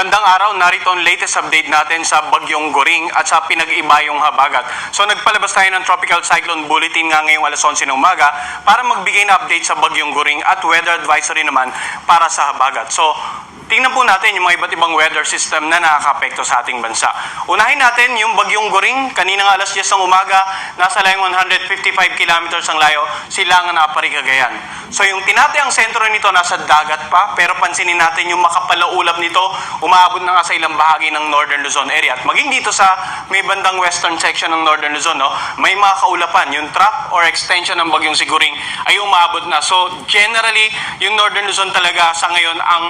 Magandang araw, narito ang latest update natin sa Bagyong Goring at sa pinag-ibayong habagat. So nagpalabas tayo ng Tropical Cyclone Bulletin nga ngayong alas 11 ng umaga para magbigay na update sa Bagyong Goring at weather advisory naman para sa habagat. So tingnan po natin yung mga iba't ibang weather system na nakakapekto sa ating bansa. Unahin natin yung Bagyong Goring, kaninang alas 10 ng umaga, nasa layong 155 kilometers ang layo, silangan na Apari, Cagayan. So yung tinatayang sentro nito nasa dagat pa, pero pansinin natin yung makapalaulap nito, umaabot na nga sa ilang bahagi ng Northern Luzon area. At maging dito sa may bandang western section ng Northern Luzon, no, may mga kaulapan. Yung track or extension ng Bagyong Siguring ay umaabot na. So generally, yung Northern Luzon talaga sa ngayon ang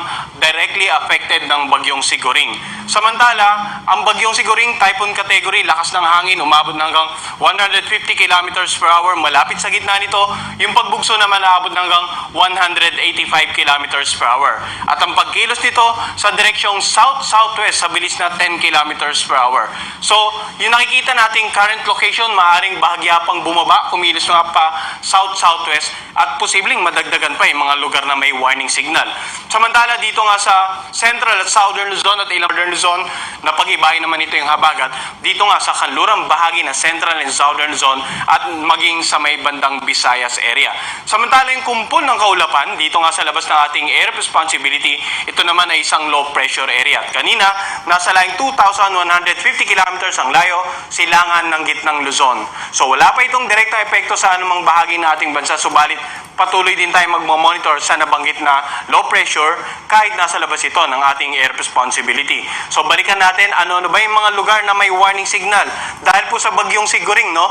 directly affected ng Bagyong Siguring. Samantala, ang Bagyong Siguring typhoon category, lakas ng hangin, umabot na hanggang 150 kilometers per hour. Malapit sa gitna nito, yung pagbugso naman naabot na hanggang 185 kilometers per hour. At ang pagkilos nito sa direksyong south-southwest sa bilis na 10 kilometers per hour. So, yung nakikita nating current location, maaring bahagya pang bumaba, kumilos nga pa south-southwest at posibleng madagdagan pa yung mga lugar na may warning signal. Samantala dito nga sa central at southern Luzon at ilang northern Luzon, na pag-ibahin naman ito yung habagat, dito nga sa kanlurang bahagi ng central and southern Luzon at maging sa may bandang Visayas area. Samantala yung kumpol ng kaulapan, dito nga sa labas ng ating air responsibility, ito naman ay isang low pressure area. At kanina, nasa layong 2,150 kilometers ang layo, silangan ng gitnang Luzon. So wala pa itong direktang epekto sa anumang bahagi ng ating bansa, subalit patuloy din tayo magmamonitor sa nabanggit na low pressure kahit nasa labas ito ng ating air responsibility. So balikan natin ano-ano ba yung mga lugar na may warning signal. Dahil po sa bagyong siguring, no,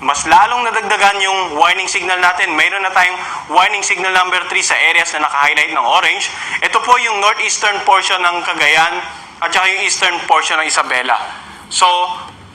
mas lalong nadagdagan yung warning signal natin. Mayroon na tayong warning signal number 3 sa areas na naka-highlight ng orange. Ito po yung northeastern portion ng Cagayan at saka yung eastern portion ng Isabela. So,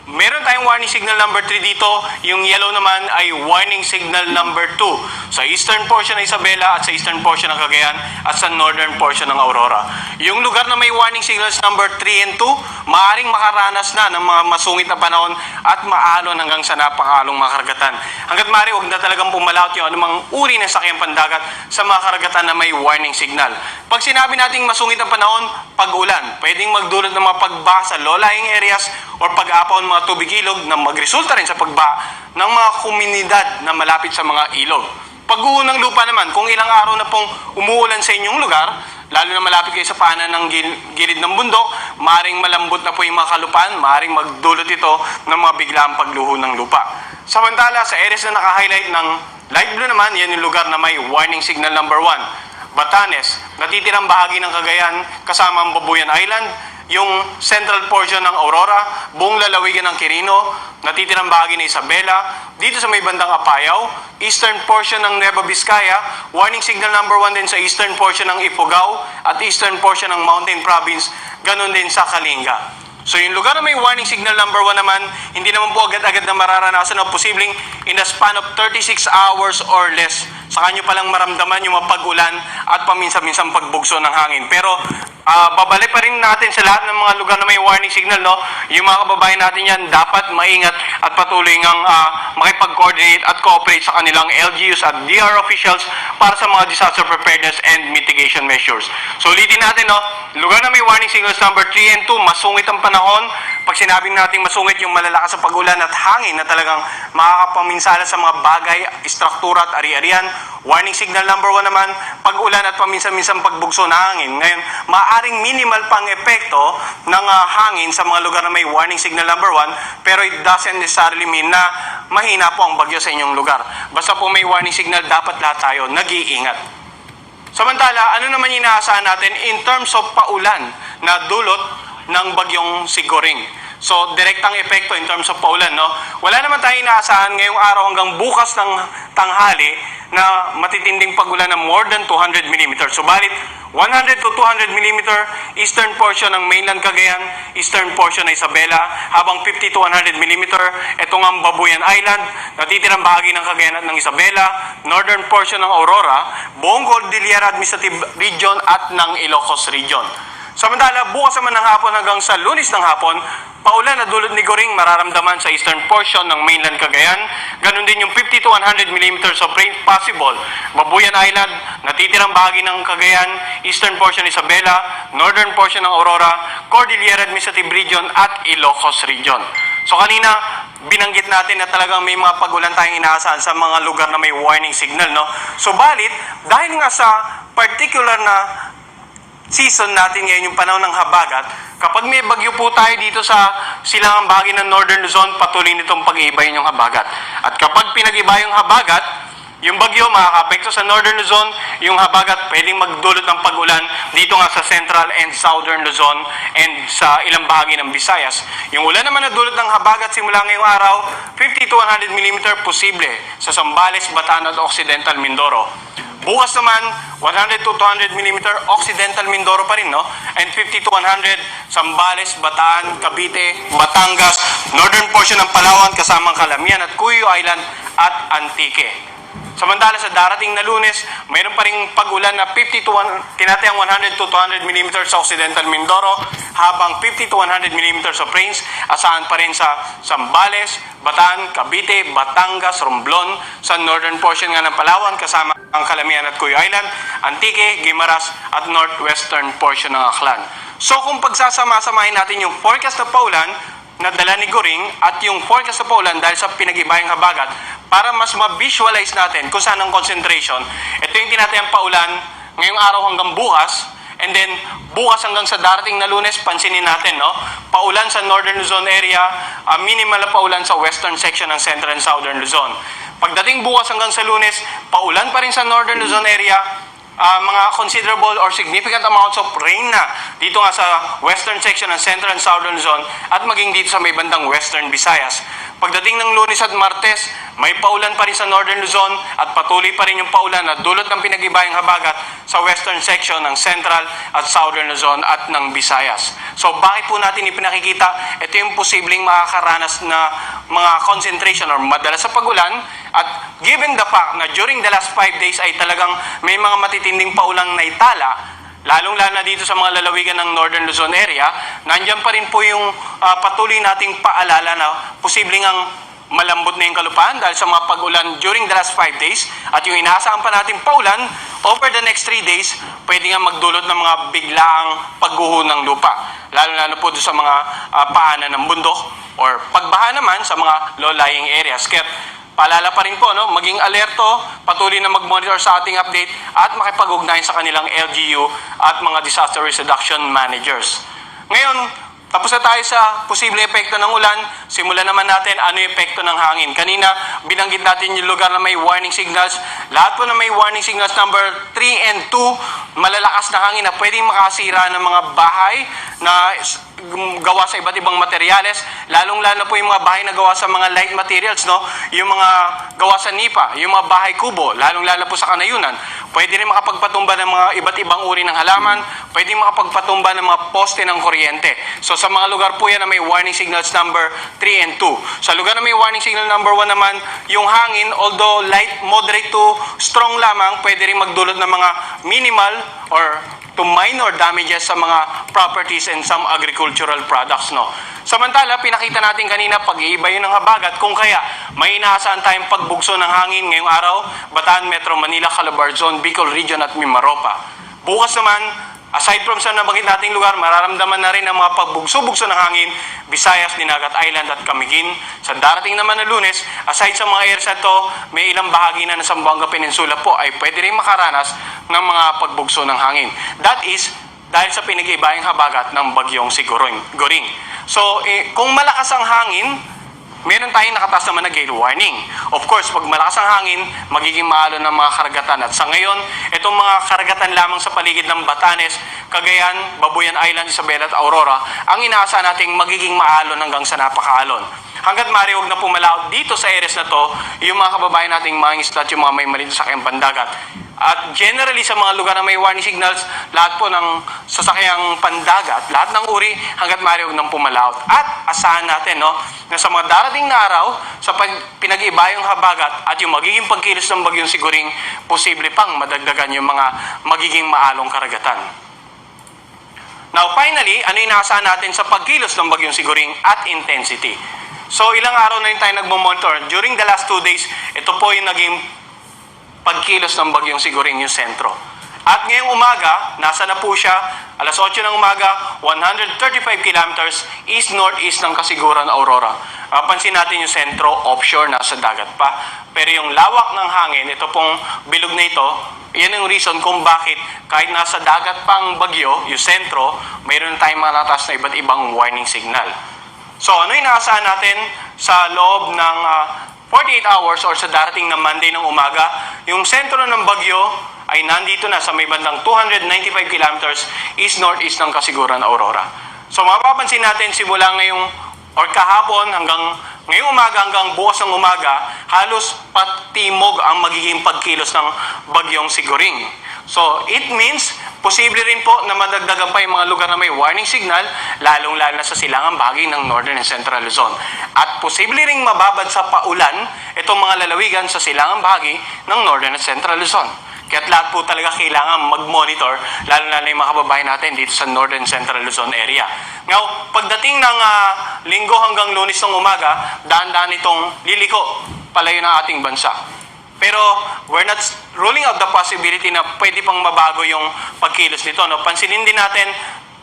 Meron tayong warning signal number 3 dito. Yung yellow naman ay warning signal number 2 sa eastern portion ng Isabela at sa eastern portion ng Cagayan at sa northern portion ng Aurora. Yung lugar na may warning signals number 3 and 2, maaring makaranas na ng mga masungit na panahon at maalon hanggang sa napakalong mga karagatan. Hanggat maaari, huwag na talagang pumalawat yung anumang uri ng sakyang pandagat sa mga karagatan na may warning signal. Pag sinabi nating masungit ang panahon, pag-ulan, pwedeng magdulot ng mga pagba sa low-lying areas or pag-apaw ng mga tubig ilog na magresulta rin sa pagba ng mga komunidad na malapit sa mga ilog. Pagguho ng lupa naman, kung ilang araw na pong umuulan sa inyong lugar, lalo na malapit kayo sa paanan ng gil- gilid ng bundok, maring malambot na po yung mga kalupaan, maring magdulot ito ng mga biglaang pagluho ng lupa. Samantala, sa areas na naka-highlight ng light blue naman, yan yung lugar na may warning signal number 1. Batanes, natitirang bahagi ng Cagayan kasama ang Babuyan Island, yung central portion ng Aurora, buong lalawigan ng Quirino, natitirang bahagi ng Isabela, dito sa may bandang Apayao, eastern portion ng Nueva Vizcaya, warning signal number 1 din sa eastern portion ng Ifugao, at eastern portion ng Mountain Province, ganun din sa Kalinga. So yung lugar na may warning signal number 1 naman, hindi naman po agad-agad na mararanasan o posibleng in the span of 36 hours or less. Saka nyo palang maramdaman yung mapag-ulan at paminsan-minsan pagbugso ng hangin. Pero ah, babalik pa rin natin sa lahat ng mga lugar na may warning signal, no? Yung mga kababayan natin yan, dapat maingat at patuloy ngang ah, makipag-coordinate at cooperate sa kanilang LGUs at DR officials para sa mga disaster preparedness and mitigation measures. So ulitin natin, no? Lugar na may warning signals number 3 and 2, masungit ang panahon. Pag sinabi natin masungit yung malalakas sa pagulan at hangin na talagang makakapaminsala sa mga bagay, istruktura at ari-arian. Warning signal number 1 naman, pag-ulan at paminsan-minsan pagbugso ng hangin. Ngayon, maaring minimal pang epekto ng ah, hangin sa mga lugar na may warning signal number 1, pero it doesn't necessarily mean na mahina po ang bagyo sa inyong lugar. Basta po may warning signal, dapat lahat tayo nag-iingat. Samantala, ano naman inaasahan natin in terms of paulan na dulot ng bagyong Sigoring? So, direktang epekto in terms of paulan, no? Wala naman tayong inaasahan ngayong araw hanggang bukas ng tanghali na matitinding pagulan ng more than 200 mm. Subalit, 100 to 200 mm eastern portion ng mainland Cagayan, eastern portion ng Isabela, habang 50 to 100 mm itong ang Babuyan Island, natitirang bahagi ng Cagayan at ng Isabela, northern portion ng Aurora, buong Cordillera Administrative Region at ng Ilocos Region. Samantala, bukas naman ng hapon hanggang sa lunis ng hapon, paulan na dulot ni Goring mararamdaman sa eastern portion ng mainland Cagayan. Ganon din yung 50 to 100 mm of rain possible. Babuyan Island, natitirang bahagi ng Cagayan, eastern portion Isabela, northern portion ng Aurora, Cordillera Administrative Region at Ilocos Region. So kanina, binanggit natin na talagang may mga pagulan tayong inaasahan sa mga lugar na may warning signal, no? So balit, dahil nga sa particular na season natin ngayon, yung panahon ng habagat, kapag may bagyo po tayo dito sa silangang bahagi ng Northern Luzon, patuloy nitong pag-iibayin yung habagat. At kapag pinag-iba yung habagat, yung bagyo makakapekto sa Northern Luzon, yung habagat pwedeng magdulot ng pag-ulan dito nga sa Central and Southern Luzon and sa ilang bahagi ng Visayas. Yung ulan naman na dulot ng habagat simula ngayong araw, 50 to 100 mm posible sa Zambales, Bataan at Occidental Mindoro. Bukas naman, 100 to 200 mm Occidental Mindoro pa rin, no? And 50 to 100 Zambales, Bataan, Cavite, Batangas, northern portion ng Palawan kasamang Calamian at Cuyo Island at Antique. Samantala sa darating na lunes, mayroon pa rin pag-ulan na 50 to 1, tinatayang 100 to 200 mm sa Occidental Mindoro, habang 50 to 100 mm of rains asahan pa rin sa Zambales, Bataan, Cavite, Batangas, Romblon, sa northern portion nga ng Palawan kasama ang Calamian at Cuyo Island, Antique, Guimaras at northwestern portion ng Aklan. So kung pagsasama-samahin natin yung forecast na paulan, na dala ni Goring at yung forecast sa Poland dahil sa pinag-ibayang habagat para mas ma-visualize natin kung saan ang concentration. Ito yung tinatayang paulan ngayong araw hanggang bukas and then bukas hanggang sa darating na lunes, pansinin natin, no? Paulan sa Northern Luzon area, ah, minimal na paulan sa western section ng Central and Southern Luzon. Pagdating bukas hanggang sa lunes, paulan pa rin sa Northern Luzon area, ah, mga considerable or significant amounts of rain na dito nga sa western section ng Central and Southern Zone at maging dito sa may bandang Western Visayas. Pagdating ng Lunes at Martes, may paulan pa rin sa Northern Luzon at patuloy pa rin yung paulan na dulot ng pinag-ibayang habagat sa western section ng Central at Southern Luzon at ng Visayas. So bakit po natin ipinakikita? Ito yung posibleng makakaranas na mga concentration or madalas sa pagulan at given the fact na during the last 5 days ay talagang may mga matitinding paulang naitala, lalong-lalo na dito sa mga lalawigan ng Northern Luzon area, nandyan pa rin po yung ah, patuloy nating paalala na posibleng ang malambot na yung kalupaan dahil sa mga pag-ulan during the last 5 days at yung inaasahan pa natin paulan over the next 3 days, pwede nga magdulot ng mga biglaang pagguho ng lupa. Lalo-lalo po sa mga ah, paanan ng bundok or pagbaha naman sa mga low-lying areas. Kaya Paalala pa rin po, no? maging alerto, patuloy na mag-monitor sa ating update at makipag-ugnayan sa kanilang LGU at mga disaster risk reduction managers. Ngayon, tapos na tayo sa posible epekto ng ulan, simulan naman natin ano yung epekto ng hangin. Kanina, binanggit natin yung lugar na may warning signals. Lahat po na may warning signals number 3 and 2, malalakas na hangin na pwedeng makasira ng mga bahay na gawa sa iba't ibang materyales, lalong-lalo po yung mga bahay na gawa sa mga light materials, no? Yung mga gawa sa nipa, yung mga bahay kubo, lalong-lalo po sa kanayunan. Pwede rin makapagpatumba ng mga iba't ibang uri ng halaman, pwede makapagpatumba ng mga poste ng kuryente. So sa mga lugar po yan na may warning signals number 3 and 2. Sa lugar na may warning signal number 1 naman, yung hangin, although light, moderate to strong lamang, pwede rin magdulot ng mga minimal or to minor damages sa mga properties and some agricultural products, no? Samantala, pinakita natin kanina pag-iiba yun ng habagat kung kaya may inaasahan tayong pagbugso ng hangin ngayong araw, Bataan, Metro Manila, Calabar Zone, Bicol Region at Mimaropa. Bukas naman, aside from sa nabanggit nating lugar, mararamdaman na rin ang mga pagbugso-bugso ng hangin, Visayas, Dinagat Island at Camiguin. Sa darating naman na lunes, aside sa mga areas na to, may ilang bahagi na ng Zamboanga Peninsula po ay pwede rin makaranas ng mga pagbugso ng hangin. That is, dahil sa pinag-ibayang habagat ng bagyong si. Goring. So, eh, kung malakas ang hangin, meron tayong nakataas naman na gale warning. Of course, pag malakas ang hangin, magiging maalo ng mga karagatan. At sa ngayon, itong mga karagatan lamang sa paligid ng Batanes, Cagayan, Babuyan Island, Isabela at Aurora, ang inaasahan nating magiging maalon hanggang sa napakaalon. Hanggat maaari, huwag na pumalaot dito sa areas na to, yung mga kababayan nating mga isda at yung mga may maliit sa kayang bandagat. At generally sa mga lugar na may warning signals, lahat po ng sasakyang pandagat, lahat ng uri hanggat maaari huwag nang pumalaot. At asahan natin no, na sa mga darating na araw, sa pag- pinag-ibayong habagat at yung magiging pagkilos ng bagyong siguring, posible pang madagdagan yung mga magiging maalong karagatan. Now finally, ano yung naasahan natin sa pagkilos ng bagyong siguring at intensity? So ilang araw na rin tayo nagmo-monitor. During the last two days, ito po yung naging pagkilos ng bagyong siguring yung sentro. At ngayong umaga, nasa na po siya, alas 8 ng umaga, 135 kilometers east-northeast ng Kasiguran, Aurora. Mapansin natin yung sentro, offshore, nasa dagat pa. Pero yung lawak ng hangin, ito pong bilog na ito, yan yung reason kung bakit kahit nasa dagat pang bagyo, yung sentro, mayroon tayong mga na iba't ibang warning signal. So ano yung naasahan natin sa loob ng ah, 48 hours or sa darating na Monday ng umaga, yung sentro ng bagyo ay nandito na sa may bandang 295 kilometers east-northeast ng Kasiguran, Aurora. So mapapansin natin simula ngayong or kahapon hanggang ngayong umaga hanggang bukas ng umaga, halos patimog ang magiging pagkilos ng bagyong siguring. So, it means, posible rin po na madagdagan pa yung mga lugar na may warning signal, lalong-lalo na sa silangang bahagi ng Northern and Central Luzon. At posible ring mababad sa paulan itong mga lalawigan sa silangang bahagi ng Northern and Central Luzon. Kaya't lahat po talaga kailangan mag-monitor, lalo na yung mga kababayan natin dito sa Northern Central Luzon area. Ngayon, pagdating ng ah, linggo hanggang lunes ng umaga, daan-daan itong liliko palayo ng ating bansa. Pero we're not ruling out the possibility na pwede pang mabago yung pagkilos nito. No? Pansinin din natin,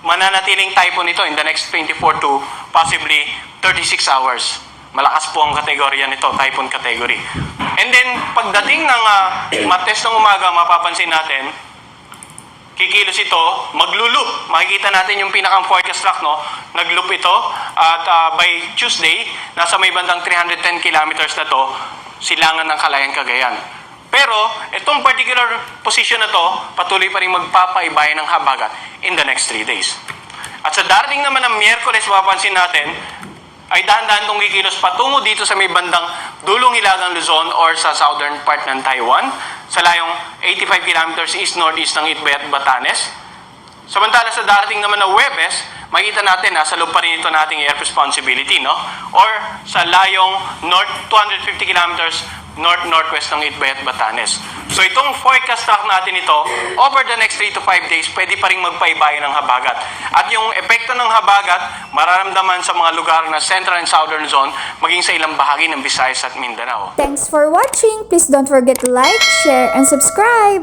mananatiling typhoon nito in the next 24 to possibly 36 hours. Malakas po ang kategorya nito, typhoon category. And then, pagdating ng uh, mates ng umaga, mapapansin natin, kikilos ito, maglulup. Makikita natin yung pinakang forecast track, no? Nagloop ito at ah, by Tuesday, nasa may bandang 310 kilometers na to, silangan ng Kalayan, Cagayan. Pero, itong particular position na to, patuloy pa rin magpapaibayan ng habagat in the next 3 days. At sa darating naman ng Miyerkules, mapapansin natin, ay dahan-dahan itong kikilos patungo dito sa may bandang dulong Hilagang Luzon or sa southern part ng Taiwan, sa layong 85 kilometers east-northeast ng Itbay at Batanes. Samantala sa darating naman na Webes, makita natin na sa loob pa rin ito nating air responsibility, no? Or sa layong north 250 kilometers north-northwest ng Itbay at Batanes. So itong forecast track natin ito, over the next 3 to 5 days, pwede pa rin magpaibayan ng habagat. At yung epekto ng habagat, mararamdaman sa mga lugar na central and southern zone, maging sa ilang bahagi ng Visayas at Mindanao. Thanks for watching. Please don't forget to like, share, and subscribe.